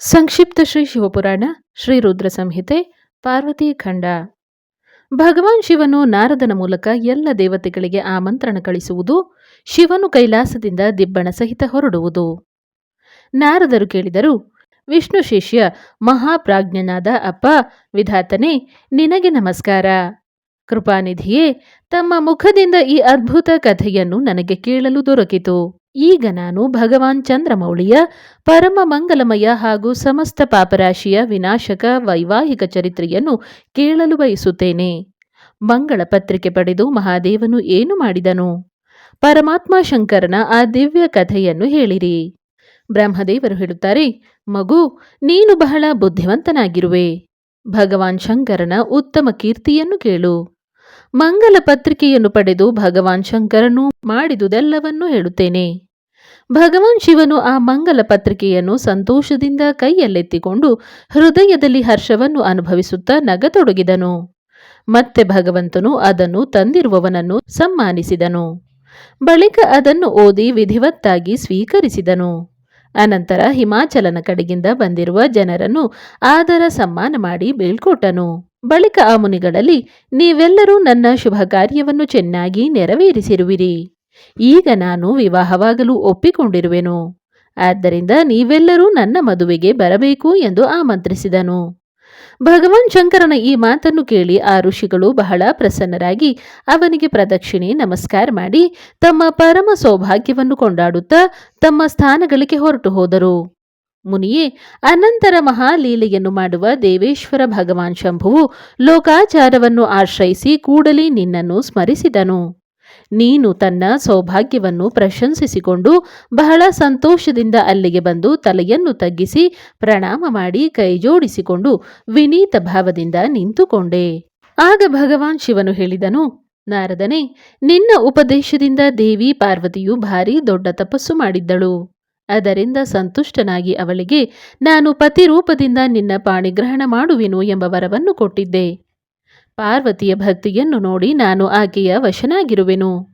ಸಂಕ್ಷಿಪ್ತ ಶ್ರೀ ಶಿವಪುರಾಣ, ಶ್ರೀ ರುದ್ರ ಸಂಹಿತೆ, ಪಾರ್ವತಿ ಖಂಡ. ಭಗವಾನ್ ಶಿವನು ನಾರದನ ಮೂಲಕ ಎಲ್ಲ ದೇವತೆಗಳಿಗೆ ಆಮಂತ್ರಣ ಕಳಿಸುವುದು, ಶಿವನು ಕೈಲಾಸದಿಂದ ದಿಬ್ಬಣ ಸಹಿತ ಹೊರಡುವುದು. ನಾರದರು ಕೇಳಿದರು, ವಿಷ್ಣು ಶಿಷ್ಯ, ಮಹಾಪ್ರಾಜ್ಞನಾದ ಅಪ್ಪ, ವಿಧಾತನೇ, ನಿನಗೆ ನಮಸ್ಕಾರ. ಕೃಪಾನಿಧಿಯೇ, ತಮ್ಮ ಮುಖದಿಂದ ಈ ಅದ್ಭುತ ಕಥೆಯನ್ನು ನನಗೆ ಕೇಳಲು ದೊರಕಿತು. ಈಗ ನಾನು ಭಗವಾನ್ ಚಂದ್ರಮೌಳಿಯ ಪರಮ ಮಂಗಲಮಯ ಹಾಗೂ ಸಮಸ್ತ ಪಾಪರಾಶಿಯ ವಿನಾಶಕ ವೈವಾಹಿಕ ಚರಿತ್ರೆಯನ್ನು ಕೇಳಲು ಬಯಸುತ್ತೇನೆ. ಮಂಗಳ ಪತ್ರಿಕೆ ಪಡೆದು ಮಹಾದೇವನು ಏನು ಮಾಡಿದನು? ಪರಮಾತ್ಮ ಶಂಕರನ ಆ ದಿವ್ಯ ಕಥೆಯನ್ನು ಹೇಳಿರಿ. ಬ್ರಹ್ಮದೇವರು ಹೇಳುತ್ತಾರೆ, ಮಗು, ನೀನು ಬಹಳ ಬುದ್ಧಿವಂತನಾಗಿರುವೆ. ಭಗವಾನ್ ಶಂಕರನ ಉತ್ತಮ ಕೀರ್ತಿಯನ್ನು ಕೇಳು. ಮಂಗಲ ಪತ್ರಿಕೆಯನ್ನು ಪಡೆದು ಭಗವಾನ್ ಶಂಕರನು ಮಾಡಿದುದೆಲ್ಲವನ್ನೂ ಹೇಳುತ್ತೇನೆ. ಭಗವಾನ್ ಶಿವನು ಆ ಮಂಗಲ ಪತ್ರಿಕೆಯನ್ನು ಸಂತೋಷದಿಂದ ಕೈಯಲ್ಲೆತ್ತಿಕೊಂಡು ಹೃದಯದಲ್ಲಿ ಹರ್ಷವನ್ನು ಅನುಭವಿಸುತ್ತಾ ನಗತೊಡಗಿದನು. ಮತ್ತೆ ಭಗವಂತನು ಅದನ್ನು ತಂದಿರುವವನನ್ನು ಸಮ್ಮಾನಿಸಿದನು. ಬಳಿಕ ಅದನ್ನು ಓದಿ ವಿಧಿವತ್ತಾಗಿ ಸ್ವೀಕರಿಸಿದನು. ಅನಂತರ ಹಿಮಾಚಲನ ಕಡೆಗಿಂದ ಬಂದಿರುವ ಜನರನ್ನು ಆದರ ಸಮ್ಮಾನ ಮಾಡಿ ಬೀಳ್ಕೊಟ್ಟನು. ಬಳಿಕ ಆ ಮುನಿಗಳಲ್ಲಿ, ನೀವೆಲ್ಲರೂ ನನ್ನ ಶುಭ ಕಾರ್ಯವನ್ನು ಚೆನ್ನಾಗಿ ನೆರವೇರಿಸಿರುವಿರಿ. ಈಗ ನಾನು ವಿವಾಹವಾಗಲು ಒಪ್ಪಿಕೊಂಡಿರುವೆನು. ಆದ್ದರಿಂದ ನೀವೆಲ್ಲರೂ ನನ್ನ ಮದುವೆಗೆ ಬರಬೇಕು ಎಂದು ಆಮಂತ್ರಿಸಿದನು. ಭಗವಾನ್ ಶಂಕರನ ಈ ಮಾತನ್ನು ಕೇಳಿ ಆ ಋಷಿಗಳು ಬಹಳ ಪ್ರಸನ್ನರಾಗಿ ಅವನಿಗೆ ಪ್ರದಕ್ಷಿಣೆ, ನಮಸ್ಕಾರ ಮಾಡಿ ತಮ್ಮ ಪರಮ ಸೌಭಾಗ್ಯವನ್ನು ಕೊಂಡಾಡುತ್ತಾ ತಮ್ಮ ಸ್ಥಾನಗಳಿಗೆ ಹೊರಟು ಹೋದರು. ಮುನಿಯೇ, ಅನಂತರ ಮಹಾಲೀಲೆಯನ್ನು ಮಾಡುವ ದೇವೇಶ್ವರ ಭಗವಾನ್ ಶಂಭುವು ಲೋಕಾಚಾರವನ್ನು ಆಶ್ರಯಿಸಿ ಕೂಡಲೇ ನಿನ್ನನ್ನು ಸ್ಮರಿಸಿದನು. ನೀನು ತನ್ನ ಸೌಭಾಗ್ಯವನ್ನು ಪ್ರಶಂಸಿಸಿಕೊಂಡು ಬಹಳ ಸಂತೋಷದಿಂದ ಅಲ್ಲಿಗೆ ಬಂದು ತಲೆಯನ್ನು ತಗ್ಗಿಸಿ ಪ್ರಣಾಮ ಮಾಡಿ ಕೈಜೋಡಿಸಿಕೊಂಡು ವಿನೀತ ಭಾವದಿಂದ ನಿಂತುಕೊಂಡೆ. ಆಗ ಭಗವಾನ್ ಶಿವನು ಹೇಳಿದನು, ನಾರದನೇ, ನಿನ್ನ ಉಪದೇಶದಿಂದ ದೇವಿ ಪಾರ್ವತಿಯು ಭಾರಿ ದೊಡ್ಡ ತಪಸ್ಸು ಮಾಡಿದ್ದಳು. ಅದರಿಂದ ಸಂತುಷ್ಟನಾಗಿ ಅವಳಿಗೆ, ನಾನು ಪತಿರೂಪದಿಂದ ನಿನ್ನ ಪಾಣಿಗ್ರಹಣ ಮಾಡುವೆನು ಎಂಬ ವರವನ್ನು ಕೊಟ್ಟಿದ್ದೆ. ಪಾರ್ವತಿಯ ಭಕ್ತಿಯನ್ನು ನೋಡಿ ನಾನು ಆಕೆಯ ವಶನಾಗಿರುವೆನು.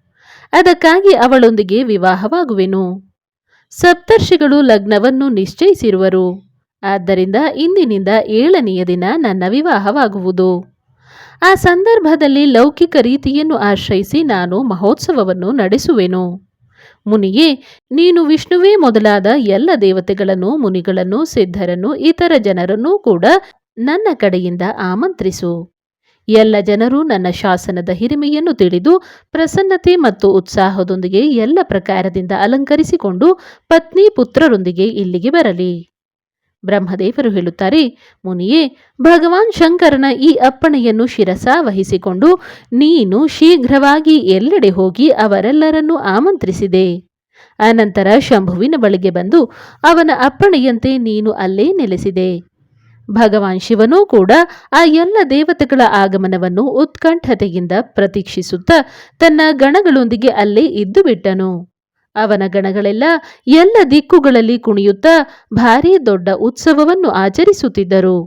ಅದಕ್ಕಾಗಿ ಅವಳೊಂದಿಗೆ ವಿವಾಹವಾಗುವೆನು. ಸಪ್ತರ್ಷಿಗಳು ಲಗ್ನವನ್ನು ನಿಶ್ಚಯಿಸಿರುವರು. ಆದ್ದರಿಂದ ಇಂದಿನಿಂದ ಏಳನೆಯ ದಿನ ನನ್ನ ವಿವಾಹವಾಗುವುದು. ಆ ಸಂದರ್ಭದಲ್ಲಿ ಲೌಕಿಕ ರೀತಿಯನ್ನು ಆಶ್ರಯಿಸಿ ನಾನು ಮಹೋತ್ಸವವನ್ನು ನಡೆಸುವೆನು. ಮುನಿಯೇ, ನೀನು ವಿಷ್ಣುವೇ ಮೊದಲಾದ ಎಲ್ಲ ದೇವತೆಗಳನ್ನು, ಮುನಿಗಳನ್ನು, ಸಿದ್ಧರನ್ನು, ಇತರ ಜನರನ್ನು ಕೂಡ ನನ್ನ ಕಡೆಯಿಂದ ಆಮಂತ್ರಿಸು. ಎಲ್ಲ ಜನರು ನನ್ನ ಶಾಸನದ ಹಿರಿಮೆಯನ್ನು ತಿಳಿದು ಪ್ರಸನ್ನತೆ ಮತ್ತು ಉತ್ಸಾಹದೊಂದಿಗೆ ಎಲ್ಲ ಪ್ರಕಾರದಿಂದ ಅಲಂಕರಿಸಿಕೊಂಡು ಪತ್ನಿ ಪುತ್ರರೊಂದಿಗೆ ಇಲ್ಲಿಗೆ ಬರಲಿ. ಬ್ರಹ್ಮದೇವರು ಹೇಳುತ್ತಾರೆ, ಮುನಿಯೇ, ಭಗವಾನ್ ಶಂಕರನ ಈ ಅಪ್ಪಣೆಯನ್ನು ಶಿರಸ ವಹಿಸಿಕೊಂಡು ನೀನು ಶೀಘ್ರವಾಗಿ ಎಲ್ಲೆಡೆ ಹೋಗಿ ಅವರೆಲ್ಲರನ್ನೂ ಆಮಂತ್ರಿಸಿದೆ. ಅನಂತರ ಶಂಭುವಿನ ಬಳಿಗೆ ಬಂದು ಅವನ ಅಪ್ಪಣೆಯಂತೆ ನೀನು ಅಲ್ಲೇ ನೆಲೆಸಿದೆ. ಭಗವಾನ್ ಶಿವನೂ ಕೂಡ ಆ ಎಲ್ಲ ದೇವತೆಗಳ ಆಗಮನವನ್ನು ಉತ್ಕಂಠತೆಯಿಂದ ಪ್ರತೀಕ್ಷಿಸುತ್ತಾ ತನ್ನ ಗಣಗಳೊಂದಿಗೆ ಅಲ್ಲೇ ಇದ್ದು ಬಿಟ್ಟನು. ಅವನ ಗಣಗಳೆಲ್ಲ ಎಲ್ಲ ದಿಕ್ಕುಗಳಲ್ಲಿ ಕುಣಿಯುತ್ತಾ ಭಾರೀ ದೊಡ್ಡ ಉತ್ಸವವನ್ನು ಆಚರಿಸುತ್ತಿದ್ದರು.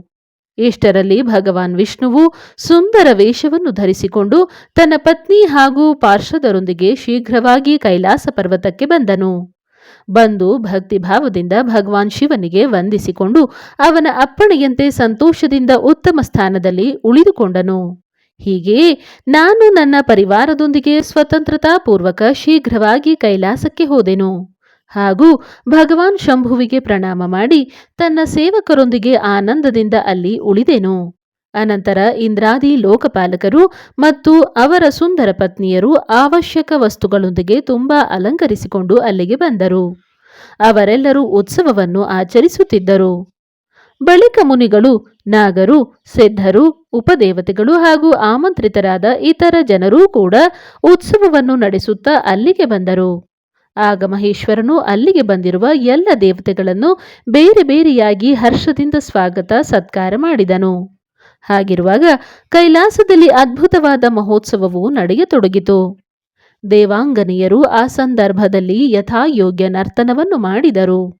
ಇಷ್ಟರಲ್ಲಿ ಭಗವಾನ್ ವಿಷ್ಣುವು ಸುಂದರ ವೇಷವನ್ನು ಧರಿಸಿಕೊಂಡು ತನ್ನ ಪತ್ನಿ ಹಾಗೂ ಪಾರ್ಶ್ವದರೊಂದಿಗೆ ಶೀಘ್ರವಾಗಿ ಕೈಲಾಸ ಪರ್ವತಕ್ಕೆ ಬಂದನು. ಬಂದು ಭಕ್ತಿಭಾವದಿಂದ ಭಗವಾನ್ ಶಿವನಿಗೆ ವಂದಿಸಿಕೊಂಡು ಅವನ ಅಪ್ಪಣೆಯಂತೆ ಸಂತೋಷದಿಂದ ಉತ್ತಮ ಸ್ಥಾನದಲ್ಲಿ ಉಳಿದುಕೊಂಡನು. ಹೀಗೆ ನಾನು ನನ್ನ ಪರಿವಾರದೊಂದಿಗೆ ಸ್ವತಂತ್ರತಾ ಪೂರ್ವಕ ಶೀಘ್ರವಾಗಿ ಕೈಲಾಸಕ್ಕೆ ಹೋದೆನು. ಹಾಗೂ ಭಗವಾನ್ ಶಂಭುವಿಗೆ ಪ್ರಣಾಮ ಮಾಡಿ ತನ್ನ ಸೇವಕರೊಂದಿಗೆ ಆನಂದದಿಂದ ಅಲ್ಲಿ ಉಳಿದೆನು. ಅನಂತರ ಇಂದ್ರಾದಿ ಲೋಕಪಾಲಕರು ಮತ್ತು ಅವರ ಸುಂದರ ಪತ್ನಿಯರು ಅವಶ್ಯಕ ವಸ್ತುಗಳೊಂದಿಗೆ ತುಂಬಾ ಅಲಂಕರಿಸಿಕೊಂಡು ಅಲ್ಲಿಗೆ ಬಂದರು. ಅವರೆಲ್ಲರೂ ಉತ್ಸವವನ್ನು ಆಚರಿಸುತ್ತಿದ್ದರು. ಬಳಿಕ ಮುನಿಗಳು, ನಾಗರು, ಸಿದ್ಧರು, ಉಪದೇವತೆಗಳು ಹಾಗೂ ಆಮಂತ್ರಿತರಾದ ಇತರ ಜನರೂ ಕೂಡ ಉತ್ಸವವನ್ನು ನಡೆಸುತ್ತಾ ಅಲ್ಲಿಗೆ ಬಂದರು. ಆಗ ಮಹೇಶ್ವರನು ಅಲ್ಲಿಗೆ ಬಂದಿರುವ ಎಲ್ಲ ದೇವತೆಗಳನ್ನು ಬೇರೆ ಬೇರೆಯಾಗಿ ಹರ್ಷದಿಂದ ಸ್ವಾಗತ, ಸತ್ಕಾರ ಮಾಡಿದನು. ಹಾಗಿರುವಾಗ ಕೈಲಾಸದಲ್ಲಿ ಅದ್ಭುತವಾದ ಮಹೋತ್ಸವವು ನಡೆಯತೊಡಗಿತು ದೇವಾಂಗನೆಯರು ಆ ಸಂದರ್ಭದಲ್ಲಿ ಯಥಾಯೋಗ್ಯ ನರ್ತನವನ್ನು ಮಾಡಿದರು.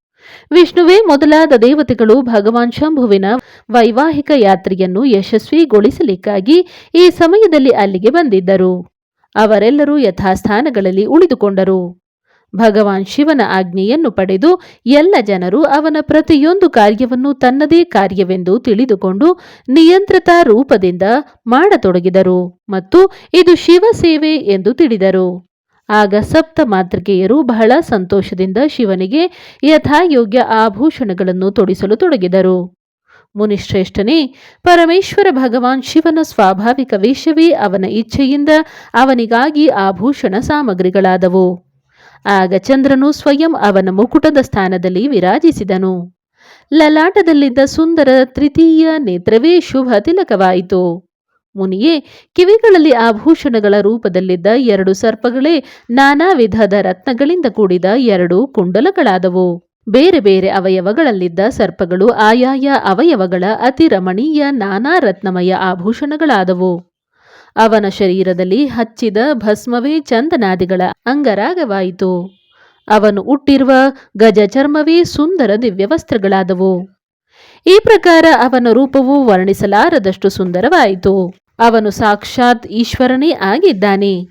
ವಿಷ್ಣುವೇ ಮೊದಲಾದ ದೇವತೆಗಳು ಭಗವಾನ್ ಶಂಭುವಿನ ವೈವಾಹಿಕ ಯಾತ್ರೆಯನ್ನು ಯಶಸ್ವಿಗೊಳಿಸಲಿಕ್ಕಾಗಿ ಈ ಸಮಯದಲ್ಲಿ ಅಲ್ಲಿಗೆ ಬಂದಿದ್ದರು. ಅವರೆಲ್ಲರೂ ಯಥಾಸ್ಥಾನಗಳಲ್ಲಿ ಉಳಿದುಕೊಂಡರು. ಭಗವಾನ್ ಶಿವನ ಆಜ್ಞೆಯನ್ನು ಪಡೆದು ಎಲ್ಲ ಜನರು ಅವನ ಪ್ರತಿಯೊಂದು ಕಾರ್ಯವನ್ನು ತನ್ನದೇ ಕಾರ್ಯವೆಂದು ತಿಳಿದುಕೊಂಡು ನಿಯಂತ್ರಿತ ರೂಪದಿಂದ ಮಾಡತೊಡಗಿದರು ಮತ್ತು ಇದು ಶಿವ ಸೇವೆ ಎಂದು ತಿಳಿದರು. ಆಗ ಸಪ್ತ ಮಾತೃಕೆಯರು ಬಹಳ ಸಂತೋಷದಿಂದ ಶಿವನಿಗೆ ಯಥಾಯೋಗ್ಯ ಆಭೂಷಣಗಳನ್ನು ತೊಡಿಸಲು ತೊಡಗಿದರು. ಮುನಿಶ್ರೇಷ್ಠನೇ, ಪರಮೇಶ್ವರ ಭಗವಾನ್ ಶಿವನ ಸ್ವಾಭಾವಿಕ ವೇಷವೇ ಅವನ ಇಚ್ಛೆಯಿಂದ ಅವನಿಗಾಗಿ ಆಭೂಷಣ ಸಾಮಗ್ರಿಗಳಾದವು. ಆಗ ಚಂದ್ರನು ಸ್ವಯಂ ಅವನ ಮುಕುಟದ ಸ್ಥಾನದಲ್ಲಿ ವಿರಾಜಿಸಿದನು. ಲಲಾಟದಲ್ಲಿದ್ದ ಸುಂದರ ತೃತೀಯ ನೇತ್ರವೇ ಶುಭ ತಿಲಕವಾಯಿತು. ಮುನಿಯೇ, ಕಿವಿಗಳಲ್ಲಿ ಆಭೂಷಣಗಳ ರೂಪದಲ್ಲಿದ್ದ ಎರಡು ಸರ್ಪಗಳೇ ನಾನಾ ವಿಧದ ರತ್ನಗಳಿಂದ ಕೂಡಿದ ಎರಡು ಕುಂಡಲಗಳಾದವು. ಬೇರೆ ಬೇರೆ ಅವಯವಗಳಲ್ಲಿದ್ದ ಸರ್ಪಗಳು ಆಯಾಯ ಅವಯವಗಳ ಅತಿ ರಮಣೀಯ ನಾನಾ ರತ್ನಮಯ ಆಭೂಷಣಗಳಾದವು. ಅವನ ಶರೀರದಲ್ಲಿ ಹಚ್ಚಿದ ಭಸ್ಮವೇ ಚಂದನಾದಿಗಳ ಅಂಗರಾಗವಾಯಿತು. ಅವನು ಉಟ್ಟಿರುವ ಗಜ ಚರ್ಮವೇ ಸುಂದರ ದಿವ್ಯ ವಸ್ತ್ರಗಳಾದವು ಈ ಪ್ರಕಾರ ಅವನ ರೂಪವು ವರ್ಣಿಸಲಾರದಷ್ಟು ಸುಂದರವಾಯಿತು. ಅವನು ಸಾಕ್ಷಾತ್ ಈಶ್ವರನೇ ಆಗಿದ್ದಾನೆ.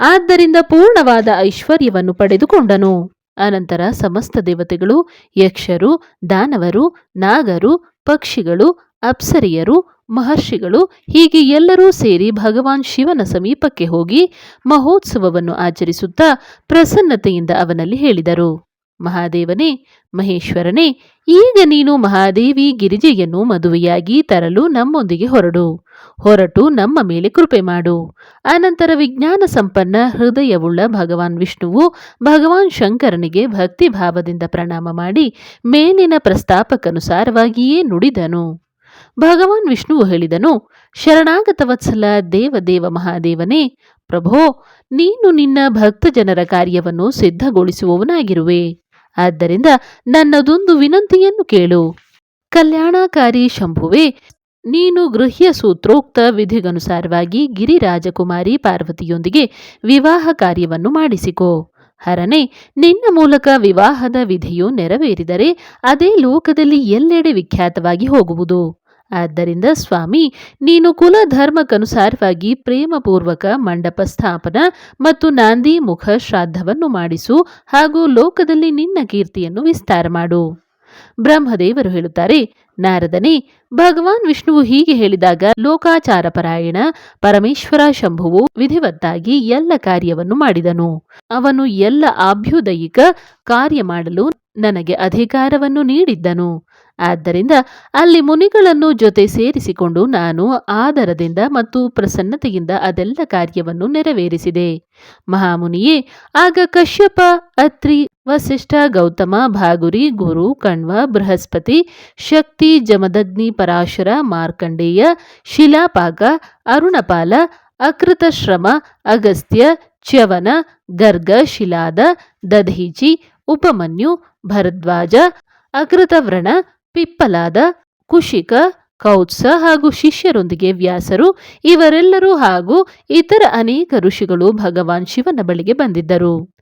ಆದ್ದರಿಂದ ಪೂರ್ಣವಾದ ಐಶ್ವರ್ಯವನ್ನು ಪಡೆದುಕೊಂಡನು. ಅನಂತರ ಸಮಸ್ತ ದೇವತೆಗಳು, ಯಕ್ಷರು, ದಾನವರು, ನಾಗರು, ಪಕ್ಷಿಗಳು, ಅಪ್ಸರಿಯರು, ಮಹರ್ಷಿಗಳು, ಹೀಗೆ ಎಲ್ಲರೂ ಸೇರಿ ಭಗವಾನ್ ಶಿವನ ಸಮೀಪಕ್ಕೆ ಹೋಗಿ ಮಹೋತ್ಸವವನ್ನು ಆಚರಿಸುತ್ತಾ ಪ್ರಸನ್ನತೆಯಿಂದ ಅವನಲ್ಲಿ ಹೇಳಿದರು. ಮಹಾದೇವನೇ, ಮಹೇಶ್ವರನೇ, ಈಗ ನೀನು ಮಹಾದೇವಿ ಗಿರಿಜೆಯನ್ನು ಮದುವೆಯಾಗಿ ತರಲು ನಮ್ಮೊಂದಿಗೆ ಹೊರಡು. ಹೊರಟು ನಮ್ಮ ಮೇಲೆ ಕೃಪೆ ಮಾಡು. ಅನಂತರ ವಿಜ್ಞಾನ ಸಂಪನ್ನ ಹೃದಯವುಳ್ಳ ಭಗವಾನ್ ವಿಷ್ಣುವು ಭಗವಾನ್ ಶಂಕರನಿಗೆ ಭಕ್ತಿ ಭಾವದಿಂದ ಪ್ರಣಾಮ ಮಾಡಿ ಮೇಲಿನ ಪ್ರಸ್ತಾಪಕ್ಕನುಸಾರವಾಗಿಯೇ ನುಡಿದನು. ಭಗವಾನ್ ವಿಷ್ಣುವು ಹೇಳಿದನು ಶರಣಾಗತ ವತ್ಸಲ ದೇವದೇವ ಮಹಾದೇವನೇ, ಪ್ರಭೋ, ನೀನು ನಿನ್ನ ಭಕ್ತ ಜನರ ಕಾರ್ಯವನ್ನು ಸಿದ್ಧಗೊಳಿಸುವವನಾಗಿರುವೆ. ಆದ್ದರಿಂದ ನನ್ನದೊಂದು ವಿನಂತಿಯನ್ನು ಕೇಳು. ಕಲ್ಯಾಣಕಾರಿ ಶಂಭುವೆ, ನೀನು ಗೃಹ್ಯ ಸೂತ್ರೋಕ್ತ ವಿಧಿಗನುಸಾರವಾಗಿ ಗಿರಿರಾಜಕುಮಾರಿ ಪಾರ್ವತಿಯೊಂದಿಗೆ ವಿವಾಹ ಕಾರ್ಯವನ್ನು ಮಾಡಿಸಿಕೋ. ಹರನೆ, ನಿನ್ನ ಮೂಲಕ ವಿವಾಹದ ವಿಧಿಯು ನೆರವೇರಿದರೆ ಅದೇ ಲೋಕದಲ್ಲಿ ಎಲ್ಲೆಡೆ ವಿಖ್ಯಾತವಾಗಿ ಹೋಗುವುದು. ಆದ್ದರಿಂದ ಸ್ವಾಮಿ, ನೀನು ಕುಲ ಧರ್ಮಕ್ಕನುಸಾರವಾಗಿ ಪ್ರೇಮಪೂರ್ವಕ ಮಂಡಪ ಸ್ಥಾಪನ ಮತ್ತು ನಾಂದಿ ಮುಖ ಶ್ರಾದ್ದವನ್ನು ಮಾಡಿಸು ಹಾಗೂ ಲೋಕದಲ್ಲಿ ನಿನ್ನ ಕೀರ್ತಿಯನ್ನು ವಿಸ್ತಾರ ಮಾಡು. ಬ್ರಹ್ಮದೇವರು ಹೇಳುತ್ತಾರೆ, ನಾರದನೇ, ಭಗವಾನ್ ವಿಷ್ಣುವು ಹೀಗೆ ಹೇಳಿದಾಗ ಲೋಕಾಚಾರ ಪರಾಯಣ, ಪರಮೇಶ್ವರ ಶಂಭುವು ವಿಧಿವತ್ತಾಗಿ ಎಲ್ಲ ಕಾರ್ಯವನ್ನು ಮಾಡಿದನು. ಅವನು ಎಲ್ಲ ಆಭ್ಯುದಯಿಕ ಕಾರ್ಯ ಮಾಡಲು ನನಗೆ ಅಧಿಕಾರವನ್ನು ನೀಡಿದ್ದನು. ಆದ್ದರಿಂದ ಅಲ್ಲಿ ಮುನಿಗಳನ್ನು ಜೊತೆ ಸೇರಿಸಿಕೊಂಡು ನಾನು ಆದರದಿಂದ ಮತ್ತು ಪ್ರಸನ್ನತೆಯಿಂದ ಅದೆಲ್ಲ ಕಾರ್ಯವನ್ನು ನೆರವೇರಿಸಿದೆ. ಮಹಾಮುನಿಯೇ, ಆಗ ಕಶ್ಯಪ, ಅತ್ರಿ, ವಸಿಷ್ಠ, ಗೌತಮ, ಭಾಗುರಿ, ಗುರು, ಕಣ್ವ, ಬೃಹಸ್ಪತಿ, ಶಕ್ತಿ, ಜಮದಗ್ನಿ, ಪರಾಶರ, ಮಾರ್ಕಂಡೇಯ, ಶಿಲಾಪಾಕ, ಅರುಣಪಾಲ, ಅಕೃತಶ್ರಮ, ಅಗಸ್ತ್ಯ, ಚ್ಯವನ, ಗರ್ಗ, ಶಿಲಾದ, ದಧೀಚಿ, ಉಪಮನ್ಯು, ಭರದ್ವಾಜ, ಅಕೃತವ್ರಣ ಪಿಪ್ಪಲಾದ ಕುಶಿಕ, ಕೌತ್ಸ ಹಾಗೂ ಶಿಷ್ಯರೊಂದಿಗೆ ವ್ಯಾಸರು, ಇವರೆಲ್ಲರೂ ಹಾಗೂ ಇತರ ಅನೇಕ ಋಷಿಗಳು ಭಗವಾನ್ ಶಿವನ ಬಳಿಗೆ ಬಂದಿದ್ದರು.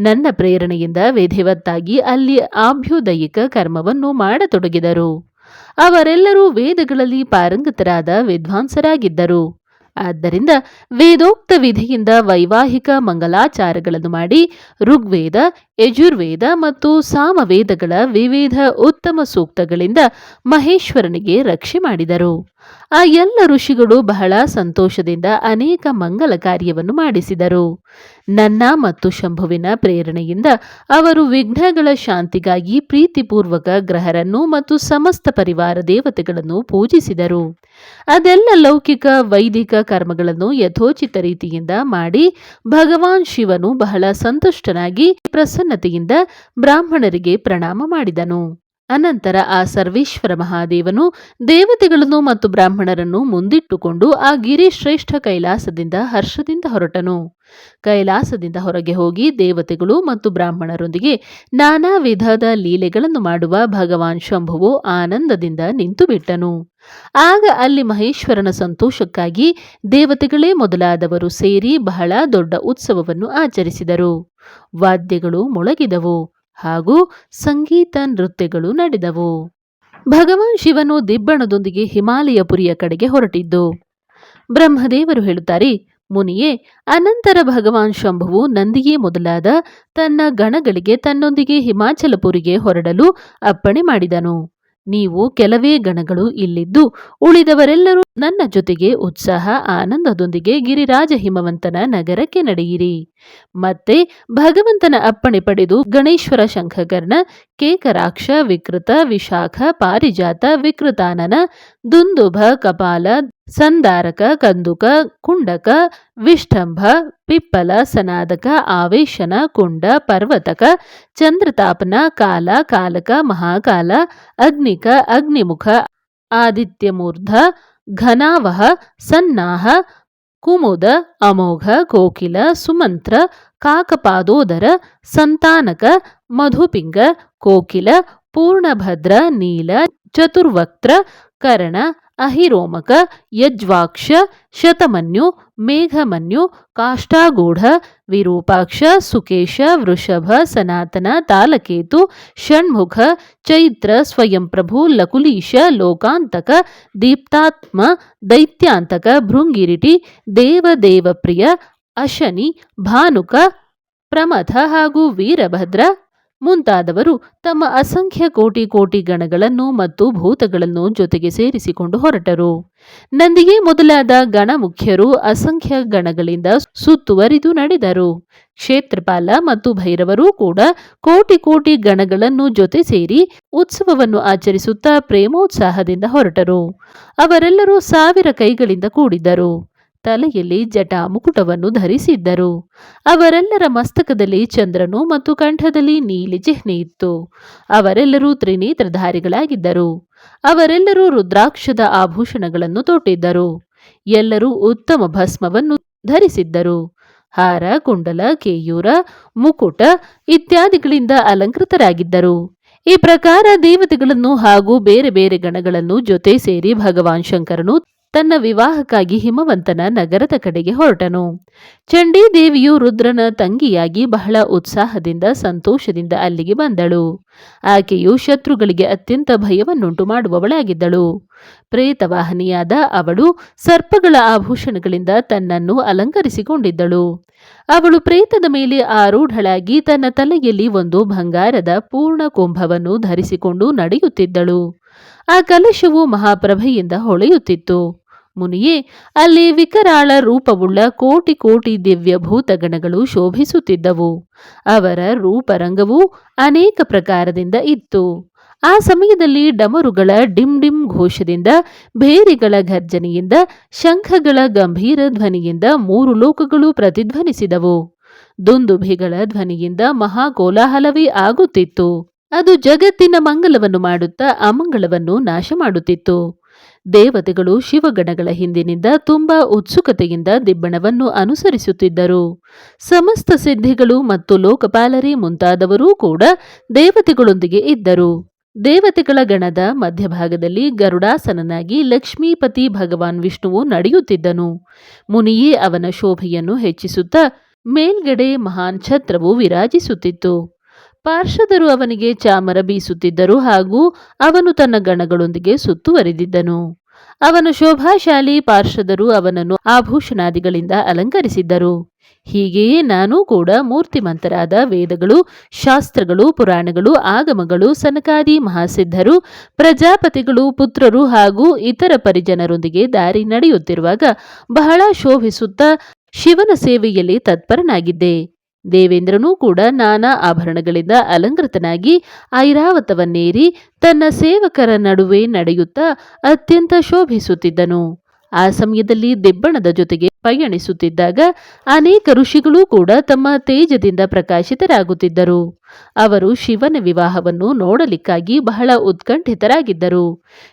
ನನ್ನ ಪ್ರೇರಣೆಯಿಂದ ವಿಧಿವತ್ತಾಗಿ ಅಲ್ಲಿ ಆಭ್ಯುದಯಿಕ ಕರ್ಮವನ್ನು ಮಾಡತೊಡಗಿದರು. ಅವರೆಲ್ಲರೂ ವೇದಗಳಲ್ಲಿ ಪಾರಂಗತರಾದ ವಿದ್ವಾಂಸರಾಗಿದ್ದರು. ಆದ್ದರಿಂದ ವೇದೋಕ್ತ ವಿಧಿಯಿಂದ ವೈವಾಹಿಕ ಮಂಗಲಾಚಾರಗಳನ್ನು ಮಾಡಿ ಋಗ್ವೇದ, ಯಜುರ್ವೇದ ಮತ್ತು ಸಾಮವೇದಗಳ ವಿವಿಧ ಉತ್ತಮ ಸೂಕ್ತಗಳಿಂದ ಮಹೇಶ್ವರನಿಗೆ ರಕ್ಷೆ ಮಾಡಿದರು. ಆ ಎಲ್ಲ ಋಷಿಗಳು ಬಹಳ ಸಂತೋಷದಿಂದ ಅನೇಕ ಮಂಗಲ ಕಾರ್ಯವನ್ನು ಮಾಡಿಸಿದರು. ನನ್ನ ಮತ್ತು ಶಂಭುವಿನ ಪ್ರೇರಣೆಯಿಂದ ಅವರು ವಿಘ್ನಗಳ ಶಾಂತಿಗಾಗಿ ಪ್ರೀತಿಪೂರ್ವಕ ಗ್ರಹರನ್ನು ಮತ್ತು ಸಮಸ್ತ ಪರಿವಾರ ದೇವತೆಗಳನ್ನು ಪೂಜಿಸಿದರು. ಅದೆಲ್ಲ ಲೌಕಿಕ, ವೈದಿಕ ಕರ್ಮಗಳನ್ನು ಯಥೋಚಿತ ರೀತಿಯಿಂದ ಮಾಡಿ ಭಗವಾನ್ ಶಿವನು ಬಹಳ ಸಂತುಷ್ಟನಾಗಿ ಪ್ರಸನ್ನತೆಯಿಂದ ಬ್ರಾಹ್ಮಣರಿಗೆ ಪ್ರಣಾಮ ಮಾಡಿದನು. ಅನಂತರ ಆ ಸರ್ವೇಶ್ವರ ಮಹಾದೇವನು ದೇವತೆಗಳನ್ನು ಮತ್ತು ಬ್ರಾಹ್ಮಣರನ್ನು ಮುಂದಿಟ್ಟುಕೊಂಡು ಆ ಗಿರಿಶ್ರೇಷ್ಠ ಕೈಲಾಸದಿಂದ ಹರ್ಷದಿಂದ ಹೊರಟನು. ಕೈಲಾಸದಿಂದ ಹೊರಗೆ ಹೋಗಿ ದೇವತೆಗಳು ಮತ್ತು ಬ್ರಾಹ್ಮಣರೊಂದಿಗೆ ನಾನಾ ವಿಧದ ಲೀಲೆಗಳನ್ನು ಮಾಡುವ ಭಗವಾನ್ ಶಂಭುವು ಆನಂದದಿಂದ ನಿಂತುಬಿಟ್ಟನು. ಆಗ ಅಲ್ಲಿ ಮಹೇಶ್ವರನ ಸಂತೋಷಕ್ಕಾಗಿ ದೇವತೆಗಳೇ ಮೊದಲಾದವರು ಸೇರಿ ಬಹಳ ದೊಡ್ಡ ಉತ್ಸವವನ್ನು ಆಚರಿಸಿದರು. ವಾದ್ಯಗಳು ಮೊಳಗಿದವು. ಹಾಗೂ ಸಂಗೀತ ನೃತ್ಯಗಳು ನಡೆದವು. ಭಗವಾನ್ ಶಿವನು ದಿಬ್ಬಣದೊಂದಿಗೆ ಹಿಮಾಲಯಪುರಿಯ ಕಡೆಗೆ ಹೊರಟಿದ್ದು, ಬ್ರಹ್ಮದೇವರು ಹೇಳುತ್ತಾರೆ, ಮುನಿಯೇ, ಅನಂತರ ಭಗವಾನ್ ಶಂಭುವು ನಂದಿಯೇ ಮೊದಲಾದ ತನ್ನ ಗಣಗಳಿಗೆ ತನ್ನೊಂದಿಗೆ ಹಿಮಾಚಲಪುರಿಗೆ ಹೊರಡಲು ಅಪ್ಪಣೆ ಮಾಡಿದನು. ನೀವು ಕೆಲವೇ ಗಣಗಳು ಇಲ್ಲಿದ್ದು ಉಳಿದವರೆಲ್ಲರೂ ನನ್ನ ಜೊತೆಗೆ ಉತ್ಸಾಹ, ಆನಂದದೊಂದಿಗೆ ಗಿರಿರಾಜ ಹಿಮವಂತನ ನಗರಕ್ಕೆ ನಡೆಯಿರಿ. ಮತ್ತೆ ಭಗವಂತನ ಅಪ್ಪಣೆ ಪಡೆದು ಗಣೇಶ್ವರ ಶಂಖಕರ್ಣ, ಕೇಕರಾಕ್ಷ, ವಿಕೃತ ವಿಶಾಖ, ಪಾರಿಜಾತ, ವಿಕೃತಾನನ, ದುಂದುಭ, ಕಪಾಲ, ಸಂದಾರಕ, ಕಂದುಕ, ಕುಂಡಕ, ವಿಷ್ಠಂಭ, ಪಿಪ್ಪಲ ಸನಾದಕ ಆವೇಶನ, ಕುಂಡ, ಪರ್ವತಕ, ಚಂದ್ರತಾಪನ, ಕಾಲ, ಕಾಲಕ, ಮಹಾಕಾಲ, ಅಗ್ನಿಕ, ಅಗ್ನಿಮುಖ, ಆದಿತ್ಯಮೂರ್ಧ ಘನಾವಹ ಸನ್ನಾಹ ಕುಮುದ ಅಮೋಘ ಕೋಕಿಲ ಸುಮಂತ್ರ ಕಾಕಪಾದೋದರ ಸಂತಾನಕ ಮಧುಪಿಂಗ ಕೋಕಿಲ ಪೂರ್ಣಭದ್ರ ನೀಲ ಚತುರ್ವಕ್ತ್ರ ಕರ್ಣ ಅಹಿರೋಮಕ, ಯಜ್ವಾಕ್ಷ, ಶತಮನ್ಯು, ಮೇಘಮನ್ಯು, ಕಾಷ್ಟಾಗೂಢ, ವಿರೂಪಾಕ್ಷ, ಸುಕೇಶ, ವೃಷಭ, ಸನಾತನ, ತಾಲಕೇತು, ಷಣ್ಮುಖ, ಚೈತ್ರ, ಸ್ವಯಂಪ್ರಭು, ಲಕುಲೀಶ, ಲೋಕಾಂತಕ, ದೀಪ್ತಾತ್ಮ, ದೈತ್ಯಾಂತಕ, ಭೃಂಗಿರಿಟಿ, ದೇವದೇವಪ್ರಿಯ, ಅಶನಿ, ಭಾನುಕ, ಪ್ರಮಥ ಹಾಗೂ ವೀರಭದ್ರ ಮುಂತಾದವರು ತಮ್ಮ ಅಸಂಖ್ಯ ಕೋಟಿ ಕೋಟಿ ಗಣಗಳನ್ನು ಮತ್ತು ಭೂತಗಳನ್ನು ಜೊತೆಗೆ ಸೇರಿಸಿಕೊಂಡು ಹೊರಟರು. ನಂದಿಗೆ ಮೊದಲಾದ ಗಣ ಮುಖ್ಯರು ಅಸಂಖ್ಯ ಗಣಗಳಿಂದ ಸುತ್ತುವರಿದು ನಡೆದರು. ಕ್ಷೇತ್ರಪಾಲ ಮತ್ತು ಭೈರವರು ಕೂಡ ಕೋಟಿ ಕೋಟಿ ಗಣಗಳನ್ನು ಜೊತೆ ಸೇರಿ ಉತ್ಸವವನ್ನು ಆಚರಿಸುತ್ತಾ ಪ್ರೇಮೋತ್ಸಾಹದಿಂದ ಹೊರಟರು. ಅವರೆಲ್ಲರೂ ಸಾವಿರ ಕೈಗಳಿಂದ ಕೂಡಿದ್ದರು. ತಲೆಯಲ್ಲಿ ಜಟಾ ಮುಕುಟವನ್ನು ಧರಿಸಿದ್ದರು. ಅವರೆಲ್ಲರ ಮಸ್ತಕದಲ್ಲಿ ಚಂದ್ರನು ಮತ್ತು ಕಂಠದಲ್ಲಿ ನೀಲಿ ಚಿಹ್ನೆ ಇತ್ತು. ಅವರೆಲ್ಲರೂ ತ್ರಿನೇತ್ರಧಾರಿಗಳಾಗಿದ್ದರು. ಅವರೆಲ್ಲರೂ ರುದ್ರಾಕ್ಷದ ಆಭೂಷಣಗಳನ್ನು ತೊಟ್ಟಿದ್ದರು. ಎಲ್ಲರೂ ಉತ್ತಮ ಭಸ್ಮವನ್ನು ಧರಿಸಿದ್ದರು. ಹಾರ, ಕುಂಡಲ, ಕೇಯೂರ, ಮುಕುಟ ಇತ್ಯಾದಿಗಳಿಂದ ಅಲಂಕೃತರಾಗಿದ್ದರು. ಈ ಪ್ರಕಾರ ದೇವತೆಗಳನ್ನು ಹಾಗೂ ಬೇರೆ ಬೇರೆ ಗಣಗಳನ್ನು ಜೊತೆ ಸೇರಿ ಭಗವಾನ್ ಶಂಕರನು ತನ್ನ ವಿವಾಹಕ್ಕಾಗಿ ಹಿಮವಂತನ ನಗರದ ಕಡೆಗೆ ಹೊರಟನು. ಚಂಡೀದೇವಿಯು ರುದ್ರನ ತಂಗಿಯಾಗಿ ಬಹಳ ಉತ್ಸಾಹದಿಂದ ಸಂತೋಷದಿಂದ ಅಲ್ಲಿಗೆ ಬಂದಳು. ಆಕೆಯು ಶತ್ರುಗಳಿಗೆ ಅತ್ಯಂತ ಭಯವನ್ನುಂಟು ಮಾಡುವವಳಾಗಿದ್ದಳು. ಪ್ರೇತವಾಹನಿಯಾದ ಅವಳು ಸರ್ಪಗಳ ಆಭೂಷಣಗಳಿಂದ ತನ್ನನ್ನು ಅಲಂಕರಿಸಿಕೊಂಡಿದ್ದಳು. ಅವಳು ಪ್ರೇತದ ಮೇಲೆ ಆರೂಢಳಾಗಿ ತನ್ನ ತಲೆಯಲ್ಲಿ ಒಂದು ಬಂಗಾರದ ಪೂರ್ಣ ಕುಂಭವನ್ನು ಧರಿಸಿಕೊಂಡು ನಡೆಯುತ್ತಿದ್ದಳು. ಆ ಕಲಶವು ಮಹಾಪ್ರಭೆಯಿಂದ ಹೊಳೆಯುತ್ತಿತ್ತು. ಮುನಿಯೇ, ಅಲ್ಲಿ ವಿಕರಾಳ ರೂಪವುಳ್ಳ ಕೋಟಿ ಕೋಟಿ ದಿವ್ಯ ಭೂತಗಣಗಳು ಶೋಭಿಸುತ್ತಿದ್ದವು. ಅವರ ರೂಪರಂಗವು ಅನೇಕ ಪ್ರಕಾರದಿಂದ ಇತ್ತು. ಆ ಸಮಯದಲ್ಲಿ ಡಮರುಗಳ ಡಿಮ್ ಡಿಮ್ ಘೋಷದಿಂದ, ಭೇರಿಗಳ ಘರ್ಜನೆಯಿಂದ, ಶಂಖಗಳ ಗಂಭೀರ ಧ್ವನಿಯಿಂದ ಮೂರು ಲೋಕಗಳು ಪ್ರತಿಧ್ವನಿಸಿದವು. ದುಂದುಭಿಗಳ ಧ್ವನಿಯಿಂದ ಮಹಾಕೋಲಾಹಲವೇ ಆಗುತ್ತಿತ್ತು. ಅದು ಜಗತ್ತಿನ ಮಂಗಲವನ್ನು ಮಾಡುತ್ತಾ ಅಮಂಗಳವನ್ನು ನಾಶ ಮಾಡುತ್ತಿತ್ತು. ದೇವತೆಗಳು ಶಿವಗಣಗಳ ಹಿಂದಿನಿಂದ ತುಂಬಾ ಉತ್ಸುಕತೆಯಿಂದ ದಿಬ್ಬಣವನ್ನು ಅನುಸರಿಸುತ್ತಿದ್ದರು. ಸಮಸ್ತ ಸಿದ್ಧಿಗಳು ಮತ್ತು ಲೋಕಪಾಲರಿ ಮುಂತಾದವರೂ ಕೂಡ ದೇವತೆಗಳೊಂದಿಗೆ ಇದ್ದರು. ದೇವತೆಗಳ ಗಣದ ಮಧ್ಯಭಾಗದಲ್ಲಿ ಗರುಡಾಸನನಾಗಿ ಲಕ್ಷ್ಮೀಪತಿ ಭಗವಾನ್ ವಿಷ್ಣುವು ನಡೆಯುತ್ತಿದ್ದನು. ಮುನಿಯೇ ಅವನ ಶೋಭೆಯನ್ನು ಹೆಚ್ಚಿಸುತ್ತಾ ಮೇಲ್ಗಡೆ ಮಹಾನ್ ಛತ್ರವು ವಿರಾಜಿಸುತ್ತಿತ್ತು. ಪಾರ್ಷದರು ಅವನಿಗೆ ಚಾಮರ ಬೀಸುತ್ತಿದ್ದರು ಹಾಗೂ ಅವನು ತನ್ನ ಗಣಗಳೊಂದಿಗೆ ಸುತ್ತುವರಿದಿದ್ದನು. ಅವನ ಶೋಭಾಶಾಲಿ ಪಾರ್ಷದರು ಅವನನ್ನು ಆಭೂಷಣಾದಿಗಳಿಂದ ಅಲಂಕರಿಸಿದ್ದರು. ಹೀಗೆಯೇ ನಾನೂ ಕೂಡ ಮೂರ್ತಿಮಂತರಾದ ವೇದಗಳು, ಶಾಸ್ತ್ರಗಳು, ಪುರಾಣಗಳು, ಆಗಮಗಳು, ಸನಕಾದಿ ಮಹಾಸಿದ್ಧರು, ಪ್ರಜಾಪತಿಗಳು, ಪುತ್ರರು ಹಾಗೂ ಇತರ ಪರಿಜನರೊಂದಿಗೆ ದಾರಿ ನಡೆಯುತ್ತಿರುವಾಗ ಬಹಳ ಶೋಭಿಸುತ್ತಾ ಶಿವನ ಸೇವೆಯಲ್ಲಿ ತತ್ಪರನಾಗಿದ್ದೆ. ದೇವೇಂದ್ರನೂ ಕೂಡ ನಾನಾ ಆಭರಣಗಳಿಂದ ಅಲಂಕೃತನಾಗಿ ಐರಾವತವನ್ನೇರಿ ತನ್ನ ಸೇವಕರ ನಡುವೆ ನಡೆಯುತ್ತಾ ಅತ್ಯಂತ ಶೋಭಿಸುತ್ತಿದ್ದನು. ಆ ಸಮಯದಲ್ಲಿ ದಿಬ್ಬಣದ ಜೊತೆಗೆ ಪಯಣಿಸುತ್ತಿದ್ದಾಗ ಅನೇಕ ಋಷಿಗಳು ಕೂಡ ತಮ್ಮ ತೇಜದಿಂದ ಪ್ರಕಾಶಿತರಾಗುತ್ತಿದ್ದರು. ಅವರು ಶಿವನ ವಿವಾಹವನ್ನು ನೋಡಲಿಕ್ಕಾಗಿ ಬಹಳ ಉತ್ಕಂಠಿತರಾಗಿದ್ದರು.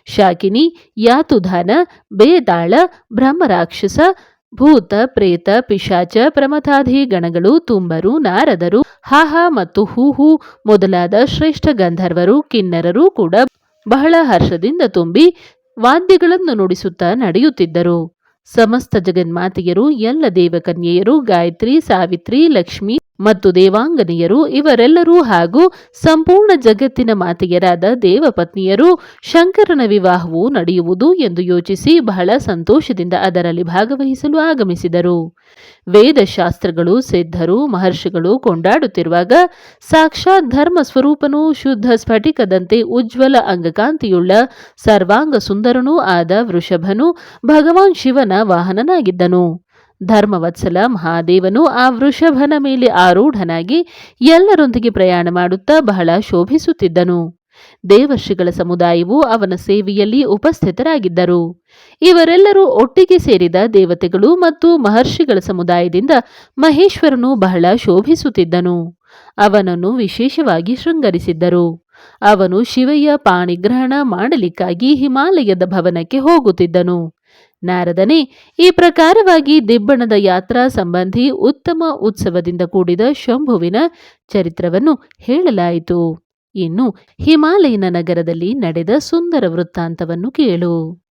ಶಾಕಿನಿ, ಯಾತುಧಾನ ಬೇದಾಳ ಬ್ರಹ್ಮರಾಕ್ಷಸ ಭೂತ, ಪ್ರೇತ, ಪಿಶಾಚ ಪ್ರಮಥಾಧಿ ಗಣಗಳು, ತುಂಬರು, ನಾರದರು, ಹಾಹ ಮತ್ತು ಹೂಹು ಮೊದಲಾದ ಶ್ರೇಷ್ಠ ಗಂಧರ್ವರು, ಕಿನ್ನರರು ಕೂಡ ಬಹಳ ಹರ್ಷದಿಂದ ತುಂಬಿ ವಾದ್ಯಗಳನ್ನು ನುಡಿಸುತ್ತಾ ನಡೆಯುತ್ತಿದ್ದರು. ಸಮಸ್ತ ಜಗನ್ಮಾತೆಯರು, ಎಲ್ಲ ದೇವಕನ್ಯೆಯರು, ಗಾಯತ್ರಿ, ಸಾವಿತ್ರಿ, ಲಕ್ಷ್ಮಿ ಮತ್ತು ದೇವಾಂಗನೆಯರು ಇವರೆಲ್ಲರೂ ಹಾಗೂ ಸಂಪೂರ್ಣ ಜಗತ್ತಿನ ಮಾತೆಯರಾದ ದೇವಪತ್ನಿಯರು ಶಂಕರನ ವಿವಾಹವು ನಡೆಯುವುದು ಎಂದು ಯೋಚಿಸಿ ಬಹಳ ಸಂತೋಷದಿಂದ ಅದರಲ್ಲಿ ಭಾಗವಹಿಸಲು ಆಗಮಿಸಿದರು. ವೇದಶಾಸ್ತ್ರಗಳು, ಸಿದ್ಧರು, ಮಹರ್ಷಿಗಳು ಕೊಂಡಾಡುತ್ತಿರುವಾಗ ಸಾಕ್ಷಾತ್ ಧರ್ಮ ಸ್ವರೂಪನೂ ಶುದ್ಧ ಸ್ಫಟಿಕದಂತೆ ಉಜ್ವಲ ಅಂಗಕಾಂತಿಯುಳ್ಳ ಸರ್ವಾಂಗ ಸುಂದರನೂ ಆದ ವೃಷಭನು ಭಗವಾನ್ ಶಿವನ ವಾಹನನಾಗಿದ್ದನು. ಧರ್ಮವತ್ಸಲ ಮಹಾದೇವನು ಆ ವೃಷಭನ ಮೇಲೆ ಆರೂಢನಾಗಿ ಎಲ್ಲರೊಂದಿಗೆ ಪ್ರಯಾಣ ಮಾಡುತ್ತಾ ಬಹಳ ಶೋಭಿಸುತ್ತಿದ್ದನು. ದೇವರ್ಷಿಗಳ ಸಮುದಾಯವು ಅವನ ಸೇವೆಯಲ್ಲಿ ಉಪಸ್ಥಿತರಾಗಿದ್ದರು. ಇವರೆಲ್ಲರೂ ಒಟ್ಟಿಗೆ ಸೇರಿದ ದೇವತೆಗಳು ಮತ್ತು ಮಹರ್ಷಿಗಳ ಸಮುದಾಯದಿಂದ ಮಹೇಶ್ವರನು ಬಹಳ ಶೋಭಿಸುತ್ತಿದ್ದನು. ಅವನನ್ನು ವಿಶೇಷವಾಗಿ ಶೃಂಗರಿಸಿದ್ದರು. ಅವನು ಶಿವಯ್ಯ ಪಾಣಿಗ್ರಹಣ ಮಾಡಲಿಕ್ಕಾಗಿ ಹಿಮಾಲಯದ ಭವನಕ್ಕೆ ಹೋಗುತ್ತಿದ್ದನು. ನಾರದನೇ, ಈ ಪ್ರಕಾರವಾಗಿ ದಿಬ್ಬಣದ ಯಾತ್ರಾ ಸಂಬಂಧಿ ಉತ್ತಮ ಉತ್ಸವದಿಂದ ಕೂಡಿದ ಶಂಭುವಿನ ಚರಿತ್ರವನ್ನು ಹೇಳಲಾಯಿತು. ಇನ್ನು ಹಿಮಾಲಯನ ನಗರದಲ್ಲಿ ನಡೆದ ಸುಂದರ ವೃತ್ತಾಂತವನ್ನು ಕೇಳು.